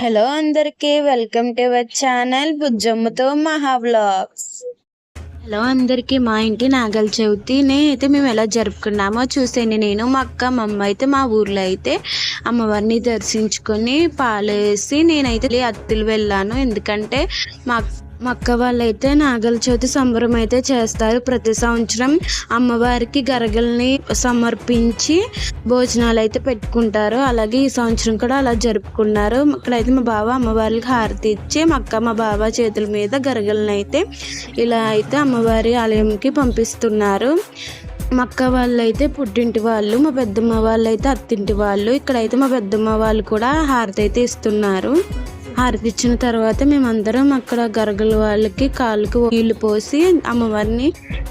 Hello అందరికీ welcome to our channel బుజ్జమ్మతో మహా వ్లాగ్స్. హలో అందరికీ మా ఇంటి నాగల చవితి అయితే మేము ఎలా జరుపుకున్నామో చూసేయండి. నేను మా అక్క మా అమ్మ అయితే మా ఊర్లో అయితే అమ్మవారిని దర్శించుకొని పాలేసి నేనైతే అత్తులు వెళ్ళాను. ఎందుకంటే మా మా అక్క వాళ్ళైతే నాగల చవితి సంబరం అయితే చేస్తారు. ప్రతి సంవత్సరం అమ్మవారికి గరగల్ని సమర్పించి భోజనాలు అయితే పెట్టుకుంటారు. అలాగే ఈ సంవత్సరం కూడా అలా జరుపుకున్నారు. ఇక్కడైతే మా బావ అమ్మవారికి హారతి ఇచ్చి మా అక్క మా బావ చేతుల మీద గరగల్ని అయితే ఇలా అయితే అమ్మవారి ఆలయంకి పంపిస్తున్నారు. మా అక్క వాళ్ళు అయితే పుట్టింటి వాళ్ళు మా పెద్దమ్మ వాళ్ళు అయితే అత్తింటి వాళ్ళు ఇక్కడైతే మా పెద్దమ్మ వాళ్ళు కూడా హారతి అయితే ఇస్తున్నారు. హారతి తర్వాత మేమందరం అక్కడ గరగల వాళ్ళకి కాళ్ళకి నీళ్ళు పోసి అమ్మవారిని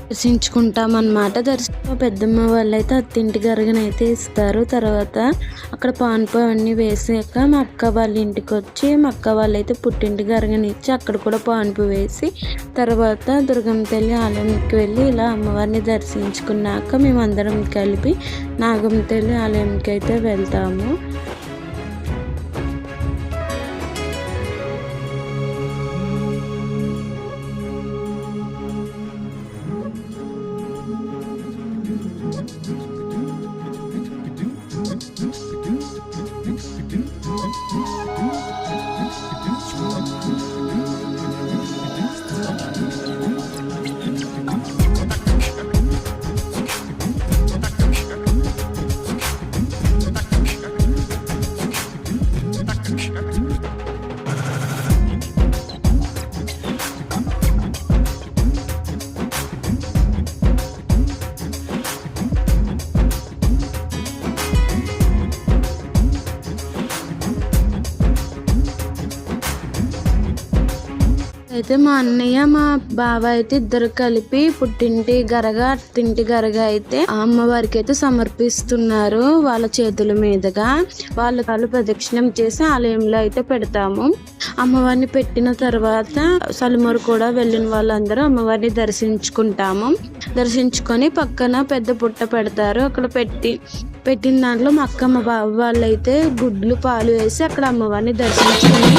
దర్శించుకుంటాం అనమాట దర్శనం పెద్దమ్మ వాళ్ళు అయితే అత్తింటి గరగని అయితే ఇస్తారు. తర్వాత అక్కడ పాన్పు అవన్నీ వేసాక మా అక్క వాళ్ళ ఇంటికి వచ్చి మా అక్క వాళ్ళు అయితే పుట్టింటి గరగని ఇచ్చి అక్కడ కూడా పాన్పు వేసి తర్వాత దుర్గమ్మ తల్లి ఆలయంకి వెళ్ళి ఇలా అమ్మవారిని దర్శించుకున్నాక మేమందరం కలిపి నాగమ్మ తల్లి ఆలయంకి అయితే వెళ్తాము. అయితే మా అన్నయ్య మా బావ అయితే ఇద్దరు కలిపి పుట్టింటి గరగ అత్తింటి గరగ అయితే అమ్మవారికి అయితే సమర్పిస్తున్నారు వాళ్ళ చేతుల మీదుగా. వాళ్ళ కాళ్ళు ప్రదక్షిణం చేసి ఆలయంలో అయితే పెడతాము. అమ్మవారిని పెట్టిన తర్వాత సలుమూరు కూడా వెళ్ళిన వాళ్ళందరూ అమ్మవారిని దర్శించుకుంటాము. దర్శించుకొని పక్కన పెద్ద పుట్ట పెడతారు. అక్కడ పెట్టి పెట్టిన దాంట్లో మా అక్క మా బావ వాళ్ళు అయితే గుడ్లు పాలు వేసి అక్కడ అమ్మవారిని దర్శించుకొని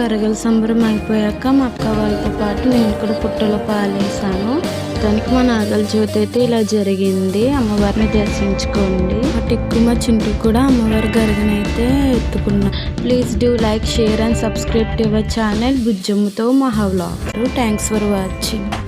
గరగల సంబరం అయిపోయాక మా అక్క వాళ్ళతో పాటు నేను కూడా పుట్టలో పాలేసాను దానికి మా నాగల జ్యోతి అయితే ఇలా జరిగింది. అమ్మవారిని దర్శించుకోండి. మా టిక్కు మా చింటూ కూడా అమ్మవారి గరగనైతే ఎత్తుకున్నా. Please do like share and subscribe to our channel బుజ్జమ్మతో మహా వ్లాగ్ థ్యాంక్స్ ఫర్ వాచింగ్